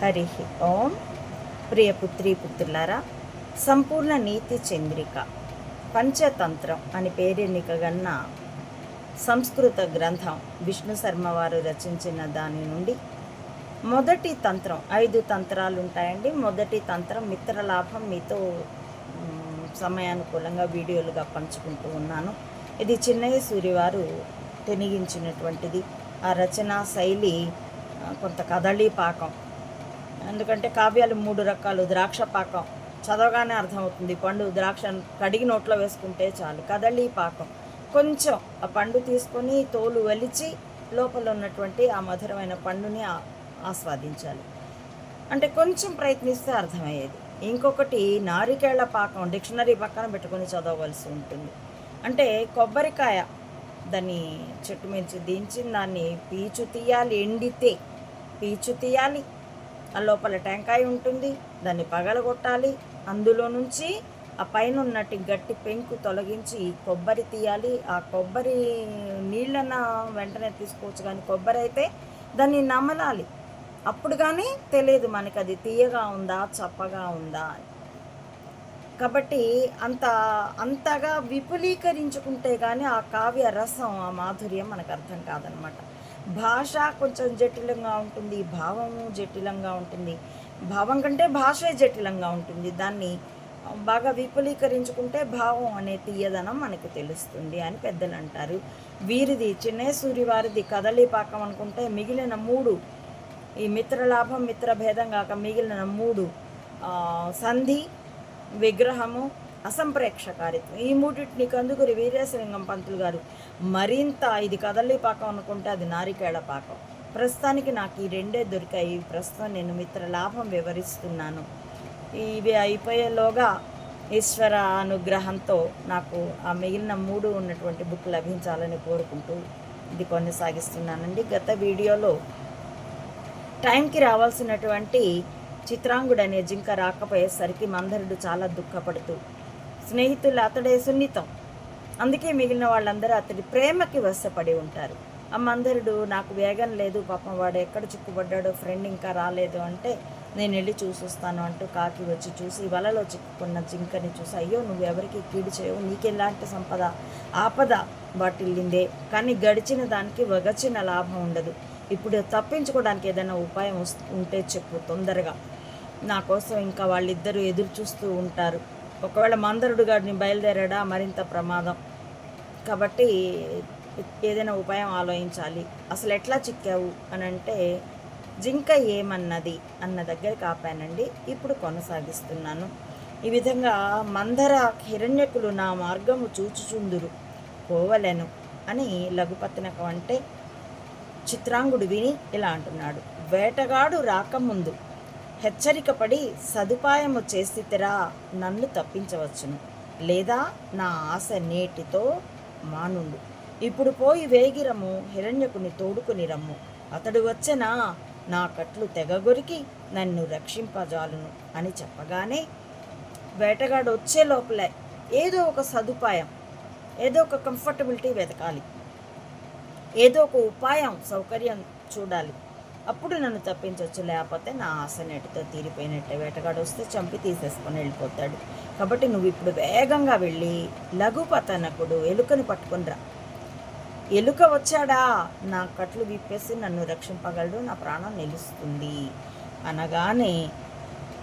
హరి ఓం. ప్రియ పుత్రి పుత్రులారా సంపూర్ణ నీతి చంద్రిక పంచతంత్రం అని పేరెన్నికగన్న సంస్కృత గ్రంథం విష్ణు శర్మ వారు రచించిన దాని నుండి మొదటి తంత్రం ఐదు తంత్రాలు ఉంటాయండి మొదటి తంత్రం మిత్రలాభం మీతో సమయానుకూలంగా వీడియోలుగా పంచుకుంటూ ఉన్నాను. ఇది చిన్నయ్య సూరివారు తెనిగించినటువంటిది. ఆ రచనా శైలి కొంత కదళీ పాకం. ఎందుకంటే కావ్యాలు మూడు రకాలు. ద్రాక్ష పాకం. చదవగానే అర్థమవుతుంది. పండు ద్రాక్ష కడిగి నోట్లో వేసుకుంటే చాలు. కదళీ పాకం. కొంచెం ఆ పండు తీసుకొని తోలు వలిచి లోపల ఉన్నటువంటి ఆ మధురమైన పండుని ఆస్వాదించాలి. అంటే కొంచెం ప్రయత్నిస్తే అర్థమయ్యేది. ఇంకొకటి నారికేళ్ళ పాకం డిక్షనరీ పక్కన పెట్టుకొని చదవవలసి ఉంటుంది. అంటే కొబ్బరికాయ దాన్ని చెట్టు మీద దించి దాన్ని పీచు తీయాలి ఎండితే పీచు తీయాలి. లోపల టెంకాయ ఉంటుంది దాన్ని పగలగొట్టాలి. అందులో నుంచి ఆ పైన ఉన్నట్టు గట్టి పెంకు తొలగించి కొబ్బరి తీయాలి. ఆ కొబ్బరి నీళ్ళన్న వెంటనే తీసుకోవచ్చు కానీ కొబ్బరి అయితే దాన్ని నమలాలి. అప్పుడు కానీ తెలియదు మనకి అది తీయగా ఉందా చప్పగా ఉందా అని. కాబట్టి అంత అంతగా విపులీకరించుకుంటే కానీ ఆ కావ్య రసం ఆ మాధుర్యం మనకు అర్థం కాదనమాట. భాష కొంచెం జటిలంగా ఉంటుంది భావము జటిలంగా ఉంటుంది. భావం కంటే భాషే జటిలంగా ఉంటుంది. దాన్ని బాగా విపులీకరించుకుంటే భావం అనే తీయదనం మనకు తెలుస్తుంది అని పెద్దలు అంటారు వీరిది చిన్నేసూరి వారిది కదలిపాకం అనుకుంటే మిగిలిన మూడు ఈ మిత్రలాభం మిత్రభేదం కాక మిగిలిన మూడు సంధి విగ్రహము అసంప్రేక్ష అసంప్రేక్షకారిత్వం ఈ మూడింటిని కందుకూరి వీరేశలింగం పంతులు గారు మరింత ఇది కదలి పాకం అనుకుంటే అది నారికేళ పాకం. ప్రస్తుతానికి నాకు ఈ రెండే దొరికాయి. ప్రస్తుతం నేను మిత్ర లాభం వివరిస్తున్నాను. ఇవి అయిపోయేలోగా ఈశ్వర అనుగ్రహంతో నాకు ఆ మిగిలిన మూడు ఉన్నటువంటి బుక్ లభించాలని కోరుకుంటూ ఇది కొనసాగిస్తున్నానండి. గత వీడియోలో టైంకి రావాల్సినటువంటి చిత్రాంగుడు అనే జింక రాకపోయేసరికి మందరుడు చాలా దుఃఖపడుతూ స్నేహితులు అతడే సున్నితం. అందుకే మిగిలిన వాళ్ళందరూ అతడి ప్రేమకి వశపడి ఉంటారు. ఆ మందరుడు నాకు వేగం లేదు పాపం వాడు ఎక్కడ చిక్కుపడ్డాడు ఫ్రెండ్ ఇంకా రాలేదు అంటే నేను వెళ్ళి చూసొస్తాను అంటూ కాకి వచ్చి చూసి వలలో చిక్కుకున్న జింకని చూసి అయ్యో నువ్వు ఎవరికి కీడు చేయవు నీకెలాంటి సంపద? ఆపద వాటిల్లిందే. కానీ గడిచిన దానికి వగచిన లాభం ఉండదు. ఇప్పుడు తప్పించుకోవడానికి ఏదైనా ఉపాయం ఉంటే చెప్పు తొందరగా. నా కోసం ఇంకా వాళ్ళిద్దరూ ఎదురు చూస్తూ ఉంటారు. ఒకవేళ మందరుడు గారిని బయలుదేరాడా? మరింత ప్రమాదం. కాబట్టి ఏదైనా ఉపాయం ఆలోచించాలి. అసలు ఎట్లా చిక్కావు? అని అంటే జింక ఏమన్నది అన్న దగ్గరికి ఆపానండి ఇప్పుడు కొనసాగిస్తున్నాను. ఈ విధంగా మందర హిరణ్యకులు నా మార్గము చూచుచుందురు. పోవలెను అని లఘుపత్నకం అంటే చిత్రాంగుడు విని ఇలా అంటున్నాడు. వేటగాడు రాకముందు హెచ్చరికపడి సదుపాయము చేసితిరా నన్ను తప్పించవచ్చును. లేదా నా ఆశ నేటితో మానుండు. ఇప్పుడు పోయి వేగిరము హిరణ్యకుని తోడుకుని రమ్ము. అతడు వచ్చెనా నా కట్లు తెగగొరికి నన్ను రక్షింపజాలును అని చెప్పగానే వేటగాడు వచ్చే లోపలే ఏదో ఒక సదుపాయం ఏదో ఒక కంఫర్టబిలిటీ వెతకాలి. ఏదో ఒక ఉపాయం సౌకర్యం చూడాలి. అప్పుడు నన్ను తప్పించవచ్చు లేకపోతే నా ఆశ నెటితో తీరిపోయినట్టే వేటగాడు వస్తే చంపి తీసేసుకొని వెళ్ళిపోతాడు. కాబట్టి నువ్వు ఇప్పుడు వేగంగా వెళ్ళి లఘుపతనకుడు ఎలుకని పట్టుకునిరా. ఎలుక వచ్చాడా? నా కట్లు విప్పేసి నన్ను రక్షింపగలడు నా ప్రాణం నిలుస్తుంది అనగానే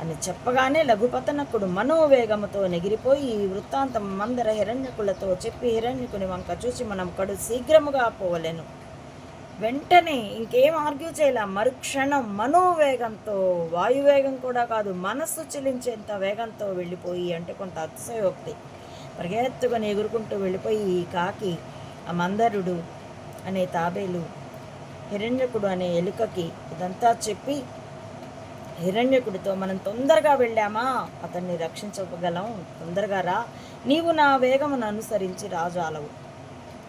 అని చెప్పగానే లఘుపతనకుడు మనోవేగముతో నెగిరిపోయి వృత్తాంతం మందర హిరణ్యకులతో చెప్పి హిరణ్యకుని వంక చూసి మనం కడు శీఘ్రముగా పోవలేను. వెంటనే ఇంకేం ఆర్గ్యూ చేయలే. మరుక్షణం మనోవేగంతో వాయువేగం కూడా కాదు మనస్సు చెలించేంత వేగంతో వెళ్ళిపోయి అంటే కొంత అతిశయోక్తి. పరిగెత్తుకొని ఎగురుకుంటూ వెళ్ళిపోయి ఈ కాకి ఆ మందరుడు అనే తాబేలు హిరణ్యకుడు అనే ఎలుకకి ఇదంతా చెప్పి హిరణ్యకుడితో మనం తొందరగా వెళ్ళామా? అతన్ని రక్షించగలం. తొందరగా రా. నీవు నా వేగమును అనుసరించి రాజు అలవు.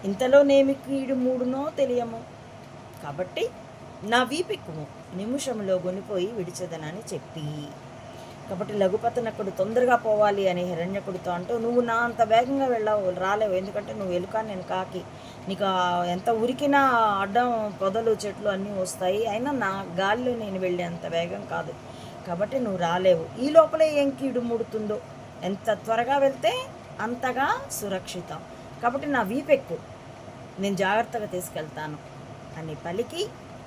ఇంతలో నేమి కీడు మూడునో తెలియము? కాబట్టి నా వీపిక్కుము నిమిషంలో గొనిపోయి విడిచదనని చెప్పి. కాబట్టి లఘుపతనకుడు తొందరగా పోవాలి అని హిరణ్యకుడితో అంటూ నువ్వు నా అంత వేగంగా వెళ్ళావు రాలేవు. ఎందుకంటే నువ్వు ఎలుక నేను కాకి. నీకు ఎంత ఉరికినా అడ్డం పొదలు చెట్లు అన్నీ వస్తాయి. అయినా నా గాలిలో నేను వెళ్ళే అంత వేగం కాదు. కాబట్టి నువ్వు రాలేవు. ఈ లోపలే ఏం కీడు ముడుతుందో? ఎంత త్వరగా వెళ్తే అంతగా సురక్షితం. కాబట్టి నా వీపెక్కు నేను జాగ్రత్తగా తీసుకెళ్తాను. అని పలికి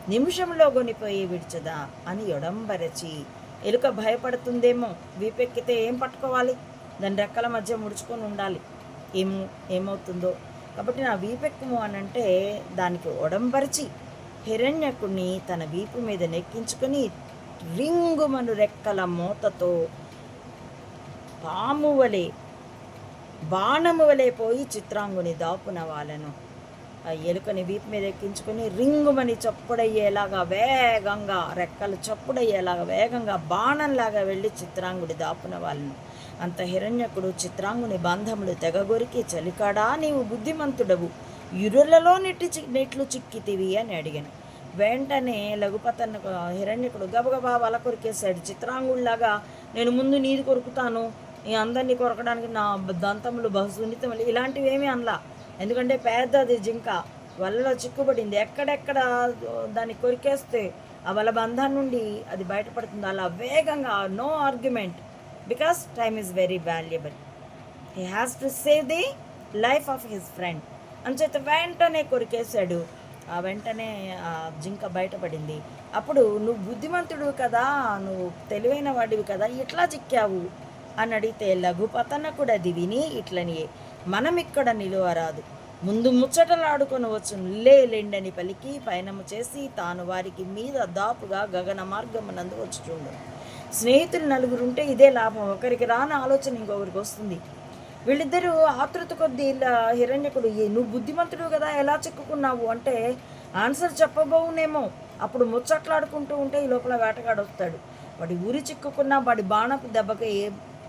నిమిషంలో కొనిపోయి విడిచదా? అని ఎడంబరచి ఎలుక భయపడుతుందేమో వీపెక్కితే ఏం పట్టుకోవాలి? దాని రెక్కల మధ్య ముడుచుకొని ఉండాలి. ఏమో ఏమవుతుందో? కాబట్టి నా వీపెక్కుము అని అంటే దానికి ఒడంబరిచి హిరణ్యకుని తన వీపు మీద నెక్కించుకొని రింగుమను రెక్కల మూతతో పాము వలె బాణము వలె పోయి చిత్రాంగుని దాపున వాళ్ళను ఆ ఎలుకని వీపు మీద ఎక్కించుకొని రింగుమని చప్పుడయ్యేలాగా వేగంగా రెక్కలు చప్పుడయ్యేలాగా వేగంగా బాణంలాగా వెళ్ళి చిత్రాంగుడి దాపున వాళ్ళను. అంత హిరణ్యకుడు చిత్రాంగుని బంధములు తెగగొరికి చలికాడా నీవు బుద్ధిమంతుడవు? ఇరులలో నెట్టి నెట్లు చిక్కితివి అని అడిగాను. వెంటనే లఘుపతన్న హిరణ్యకుడు గబగబా వల కొరికేశాడు. చిత్రాంగుడిలాగా నేను ముందు నీది కొరుకుతాను ఈ అందరినీ కొరకడానికి నా దంతములు బహుసున్నితములు ఇలాంటివి ఏమీ అనలా. ఎందుకంటే పెద్దది జింక. వలలో చిక్కుబడింది. ఎక్కడెక్కడ దాన్ని కొరికేస్తే ఆ వల బంధం నుండి అది బయటపడుతుంది. అలా వేగంగా no argument. Because time is very valuable. He has to save the life of his friend. అంచేత వెంటనే కొరికేశాడు. ఆ వెంటనే ఆ జింక బయటపడింది. అప్పుడు నువ్వు బుద్ధిమంతుడు కదా నువ్వు తెలివైన వాడివి కదా ఇట్లా చిక్కావు? అని అడిగితే లఘుపతనకుడు అది విని ఇట్లనియే. మనం ఇక్కడ నిలువరాదు. ముందు ముచ్చటలాడుకొని వచ్చు లేలెండని పలికి పయనము చేసి తాను వారికి మీద దాపుగా గగన మార్గమునందు వచ్చుచుండు. స్నేహితులు నలుగురుంటే ఇదే లాభం ఒకరికి రాని ఆలోచన ఇంకొకరికి వస్తుంది. వీళ్ళిద్దరూ ఆతృత కొద్దీ ఇలా హిరణ్యకుడు "ఏ, నువ్వు బుద్ధిమంతుడు కదా ఎలా చిక్కుకున్నావు? అంటే ఆన్సర్ చెప్పబోవునేమో. అప్పుడు ముచ్చట్లాడుకుంటూ ఉంటే ఈ లోపల వేటగాడు వస్తాడు వాడి ఊరి చిక్కుకున్నా వాడి బాణపు దెబ్బకి ఏ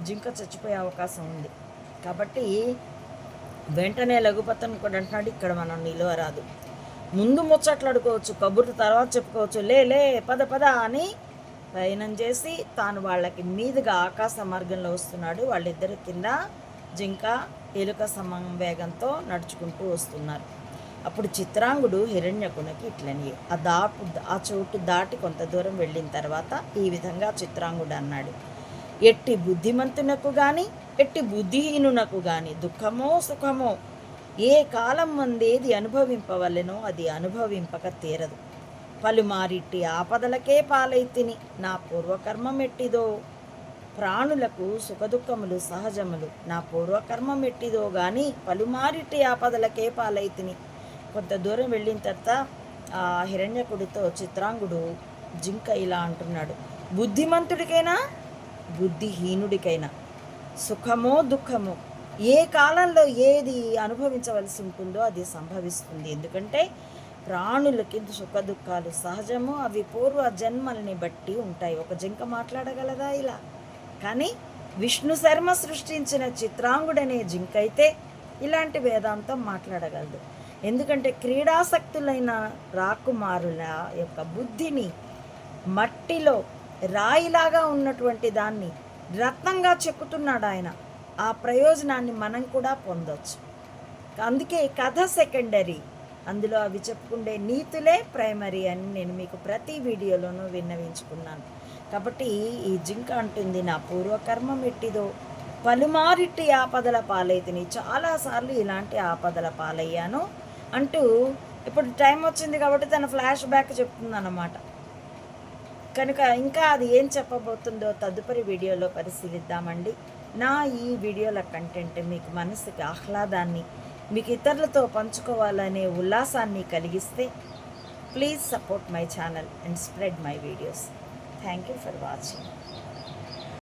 జింక చచ్చిపోయే అవకాశం ఉంది. కాబట్టి వెంటనే లఘుపతన్ కూడా అంటున్నాడు ఇక్కడ మనం నిలవరాదు. ముందు ముచ్చట్లాడుకోవచ్చు కబుర్లు తర్వాత చెప్పుకోవచ్చు లే లే పద పద అని పయనం చేసి తాను వాళ్ళకి మీదుగా ఆకాశ మార్గంలో వస్తున్నాడు. వాళ్ళిద్దరి కింద జింక ఎలుక సమవేగంతో నడుచుకుంటూ వస్తున్నారు. అప్పుడు చిత్రాంగుడు హిరణ్యకునికి ఇట్లని ఆ దాపు ఆ చోటు దాటి కొంత దూరం వెళ్ళిన తర్వాత ఈ విధంగా చిత్రాంగుడు అన్నాడు. ఎట్టి బుద్ధిమంతునకు గాని ఎట్టి బుద్ధిహీనునకు గాని దుఃఖమో సుఖమో ఏ కాలం మందేది అనుభవింపవలెనో అది అనుభవింపక తీరదు. పలుమారిట్టి ఆపదలకే పాలైతిని నా పూర్వకర్మం ఎట్టిదో ప్రాణులకు సుఖదుఖములు సహజములు నా పూర్వకర్మం ఎట్టిదో గాని పలుమారిటి ఆపదలకే పాలైతిని కొంత దూరం వెళ్ళిన తర్వాత ఆ హిరణ్యకుడితో చిత్రాంగుడు జింక ఇలా అంటున్నాడు. బుద్ధిమంతుడికైనా? బుద్ధిహీనుడికైనా సుఖమో దుఃఖమో ఏ కాలంలో ఏది అనుభవించవలసి ఉంటుందో అది సంభవిస్తుంది. ఎందుకంటే ప్రాణులకి సుఖ దుఃఖాలు సహజము అవి పూర్వ జన్మల్ని బట్టి ఉంటాయి. ఒక జింక మాట్లాడగలదా ఇలా? కానీ విష్ణు శర్మ సృష్టించిన చిత్రాంగుడనే జింక అయితే ఇలాంటి వేదాంతం మాట్లాడగలదు. ఎందుకంటే క్రీడాసక్తులైన రాకుమారుల యొక్క బుద్ధిని మట్టిలో రాయిలాగా ఉన్నటువంటి దాన్ని రత్నంగా చెక్కుతున్నాడు ఆయన. ఆ ప్రయోజనాన్ని మనం కూడా పొందొచ్చు. అందుకే కథ సెకండరీ. అందులో అవి చెప్పుకుండే నీతులే ప్రైమరీ అని నేను మీకు ప్రతి వీడియోలోనూ విన్నవించుకున్నాను. కాబట్టి ఈ జింక అంటుంది నా పూర్వకర్మం ఎట్టిదో? పలుమారిట్టి ఆపదల పాలైతిని. చాలాసార్లు ఇలాంటి ఆపదల పాలయ్యాను అంటూ ఇప్పుడు టైం వచ్చింది కాబట్టి తన ఫ్లాష్ బ్యాక్ చెప్తుందన్నమాట. కనుక ఇంకా అది ఏం చెప్పబోతుందో తదుపరి వీడియోలో పరిశీలిద్దామండి. నా ఈ వీడియోల కంటెంట్ మీకు మనసుకి ఆహ్లాదాన్ని మీకు ఇతరులతో పంచుకోవాలనే ఉల్లాసాన్ని కలిగిస్తే please support my channel and spread my videos. Thank you for watching.